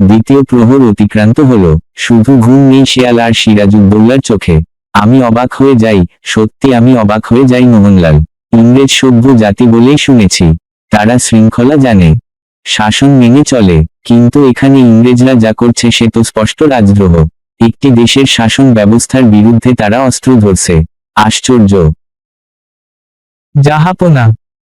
তৃতীয় প্রহর অতিক্রান্ত হল, শুধু ঘুম নেই শিয়াল আর সিরাজুদ্দৌলার চোখে। আমি অবাক হয়ে যাই, সত্যি আমি অবাক হয়ে যাই মোহনলাল। ইংরেজ সভ্য জাতি বলেই শুনেছি, তারা শৃঙ্খলা জানে। শাসন মেনে চলে, কিন্তু এখানে ইংরেজরা যা করছে সে তো স্পষ্ট রাজদ্রোহ। একটি দেশের শাসন ব্যবস্থার বিরুদ্ধে তারা অস্ত্র ধরছে। আশ্চর্য। জাহাপনা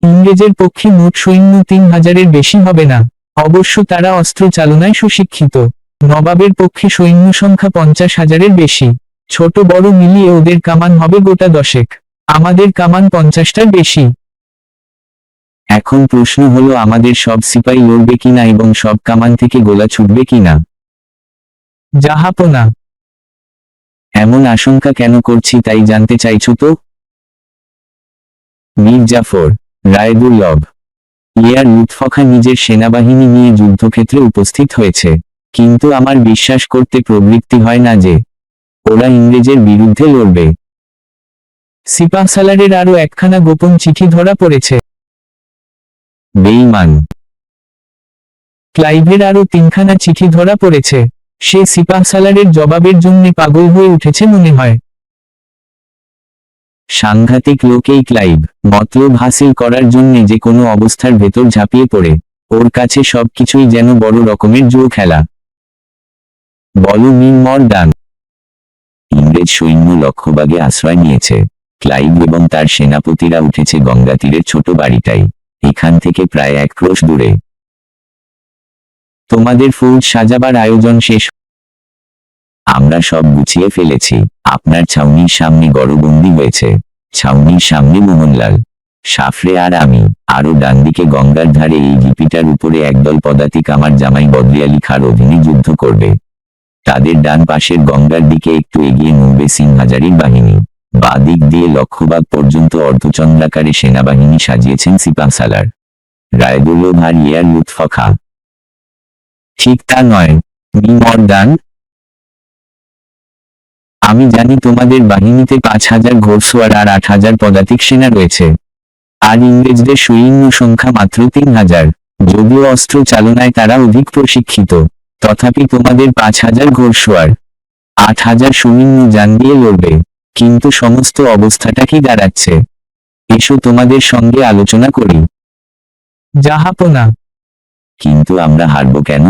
ইংরেজের পক্ষে মোট সৈন্য তিন হাজারের বেশি হবে না। অবশ্য তারা অস্ত্র চালনায় সুশিক্ষিত। নবাবের পক্ষে সৈন্য সংখ্যা পঞ্চাশ হাজারের বেশি। ছোট বড় মিলিয়ে ওদের কামান হবে গোটা দশেক। আমাদের কামান পঞ্চাশটার বেশি। এখন প্রশ্ন হলো, আমাদের সব সিপাই লড়বে কিনা এবং সব কামান থেকে গোলা ছুটবে কিনা? জাহাপনা। এমন আশঙ্কা কেন করছি তাই জানতে চাইছো তো? মীর জাফর রায়দুল্লভ ইয়ার লুৎফখা নিজের সেনাবাহিনী নিয়ে যুদ্ধক্ষেত্রে উপস্থিত হয়েছে। কিন্তু আমার বিশ্বাস করতে প্রবৃত্তি হয় না যে, ওরা ইংরেজের বিরুদ্ধে লড়বে। সিপাহসালারের আরও একখানা গোপন চিঠি ধরা পড়েছে। বেঈমান। ক্লাইভের আরও তিনখানা চিঠি ধরা পড়েছে। সে সিপাহসালারের জবাবের জন্য পাগল হয়ে উঠেছে মনে হয়। সাংঘাতিক লোক এই ক্লাইভ মতলব হাসিল করার জন্য যে কোনো অবস্থার ভেতর ঝাঁপিয়ে পড়ে, ওর কাছে সবকিছুই যেন বড় রকমের জুয়ো খেলা। ইংরেজ সৈন্য লক্ষ্যবাগে আশ্রয় নিয়েছে। ক্লাইভ এবং তার সেনাপতিরা উঠেছে গঙ্গা তীরের ছোট বাড়িটাই এখান থেকে প্রায় এক ক্রোশ দূরে। তোমাদের ফৌজ সাজাবার আয়োজন শেষ আমরা সব গুছিয়ে ফেলেছি। আপনার ছাউনির সামনে গড়বন্দি হয়েছে। ছাউনির সামনে মোহনলাল, সাফরে আর আমি আরও ডান দিকে গঙ্গার ধারে এই লিপিটার উপরে একদল পদাতিক আমার জামাই বদলিয়ালি খার অধীনে যুদ্ধ করবে। তাদের ডান পাশের গঙ্গার দিকে একটু এগিয়ে নড়বে সিংহাজারির বাহিনী। বা দিক দিয়ে লক্ষ্যবাগ পর্যন্ত অর্ধচন্দ্রাকারে সেনাবাহিনী সাজিয়েছেন সিপাহসালার রায়দুল্লভ আর ইয়ার লুৎফ ঠিক তা নয় মি মর্দান আমি জানি তোমাদের বাহিনীতে পাঁচ হাজার ঘোড়সোয়ার আর আট হাজার পদাতিক সেনা রয়েছে। আর ইংরেজদের সৈন্য সংখ্যা মাত্র তিন হাজার। যদিও অস্ত্র চালনায় তারা অধিক প্রশিক্ষিত তথাপি তোমাদের পাঁচ হাজার ঘোড়সোয়ার আট হাজার সৈন্য যান দিয়ে লড়বে কিন্তু সমস্ত অবস্থাটা কি দাঁড়াচ্ছে? এসো তোমাদের সঙ্গে আলোচনা করি। জাহাপনা কিন্তু আমরা হারব কেন?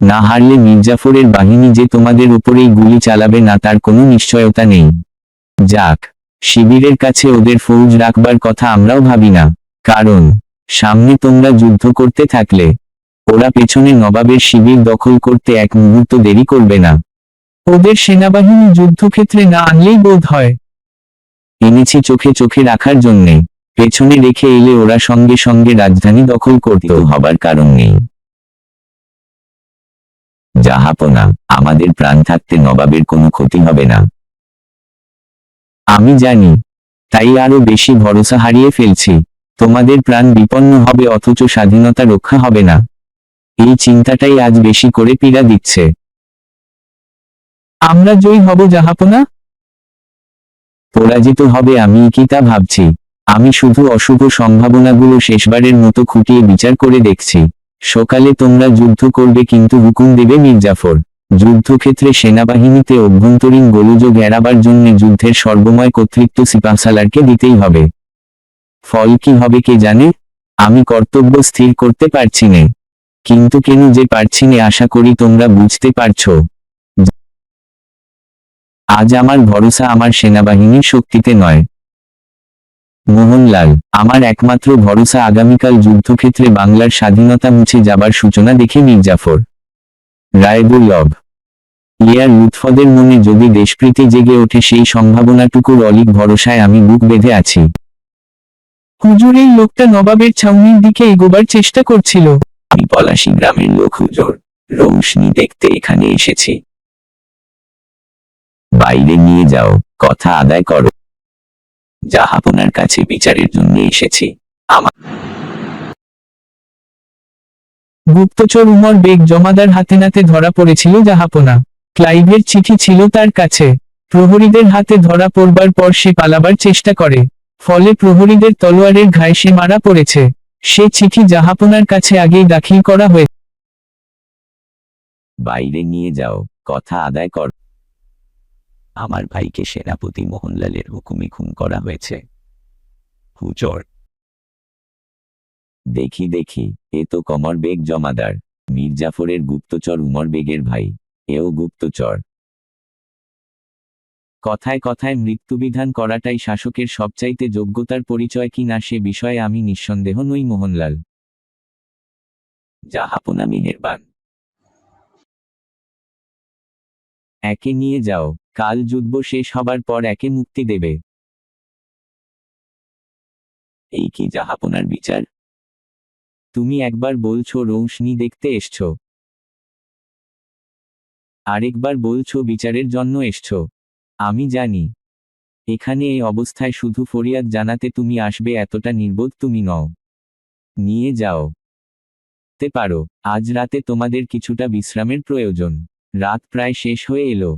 না হারলে মির্জাফরের বাহিনী যে তোমাদের উপরেই গুলি চালাবে না তার কোনো নিশ্চয়তা নেই। যাক, শিবিরের কাছে ওদের ফৌজ রাখবার কথা আমরাও ভাবি না, কারণ, সামনে তোমরা যুদ্ধ করতে থাকলে, ওরা পেছনে নবাবের শিবির দখল করতে এক মুহূর্ত দেরি করবে না। ওদের সেনাবাহিনী যুদ্ধক্ষেত্রে না আনলেই বোধ হয়। এনেছি চোখে চোখে রাখার জন্যে, পেছনে রেখে এলে ওরা সঙ্গে সঙ্গে রাজধানী দখল করতে হবার কারণ নেই। জাহাপনা আমাদের প্রাণ থাকতে নবাবের কোনো ক্ষতি হবে না। আমি জানি, তাই আরও বেশি ভরসা হারিয়ে ফেলছি। তোমাদের প্রাণ বিপন্ন হবে অথচ স্বাধীনতা রক্ষা হবে না। এই চিন্তাটাই আজ বেশি করে পীড়া দিচ্ছে। আমরা জয়ী হব জাহাপনা পরাজিত হবে আমি কি তা ভাবছি। আমি শুধু অশুভ সম্ভাবনাগুলো শেষবারের মতো খুঁটিয়ে বিচার করে দেখছি। সকালে তোমরা যুদ্ধ করবে কিন্তু হুকুম দেবে মির্জাফর। যুদ্ধক্ষেত্রে সেনাবাহিনীতে অভ্যন্তরীণ গোলযোগ এড়াবার জন্য যুদ্ধের সর্বময় কর্তৃত্ব সিপাহসালারকে দিতেই হবে। ফল কি হবে কে জানে? আমি কর্তব্য স্থির করতে পারছি নে। কিন্তু কেন যে পারছি নে আশা করি তোমরা বুঝতে পারছ। আজ আমার ভরসা আমার সেনাবাহিনীর শক্তিতে নয়। মোহনলাল, আমার একমাত্র ভরসা আগামীকাল যুদ্ধক্ষেত্রে বাংলার স্বাধীনতা মুছে যাবার সূচনা দেখে মির্জাফর। রায়দুল্লভ ইয়ার লুৎফদের মনে যদি দেশপ্রীতি জেগে ওঠে সেই সম্ভাবনাটুকুর অলিক ভরসায় আমি বুক বেঁধে আছি। হুজুর, এই লোকটা নবাবের ছাউনির দিকে এগোবার চেষ্টা করছিল। আমি পলাশী গ্রামের লোক, হুজুর। রৌশনি দেখতে এখানে এসেছি। বাইরে নিয়ে যাও, কথা আদায় করো। জাহাপনার কাছে বিচারের জন্য এসেছি। আমার গুপ্তচর উমর বেগ জমাদার হাতে নাতে ধরা পড়েছিল জাহাপনা। ক্লাইভের চিঠি ছিল তার কাছে। প্রহরীদের হাতে ধরা পড়বার পর সে পালাবার চেষ্টা করে। ফলে প্রহরীদের তলোয়ারের ঘায়ে সে মারা পড়েছে। সে চিঠি জাহাপনার কাছে আগেই দাখিল করা হয়েছে বাইরে নিয়ে যাও, কথা আদায় কর। আমার ভাইকে সেনাপতি মোহনলালের হুকুমে খুন করা হয়েছে। হুচর দেখি দেখি, এ তো কমর বেগ জমাদার, মীরজাফরের গুপ্তচর উমর বেগের ভাই, এও গুপ্তচর। কথায় কথায় মৃত্যুবিধান করাটাই শাসকের সবচাইতে যোগ্যতার পরিচয় কি না সে বিষয়ে আমি নিঃসন্দেহ নই, মোহনলাল। জাহাপনা মেহেরবান। একে নিয়ে যাও, কাল যুদ্ধ শেষ হবার পর একে মুক্তি দেবে। এই কি জাহাপনার বিচার? তুমি একবার বলছো রৌশনি দেখতে এসছো। আরেকবার বলছো বিচারের জন্য এসছো। আমি জানি। এখানে এই অবস্থায় শুধু ফরিয়াদ জানাতে তুমি আসবে এতটা নির্বোধ তুমি নও। নিয়ে যাও। তে পারো, আজ রাতে তোমাদের কিছুটা বিশ্রামের প্রয়োজন। রাত প্রায় শেষ হয়ে এলো।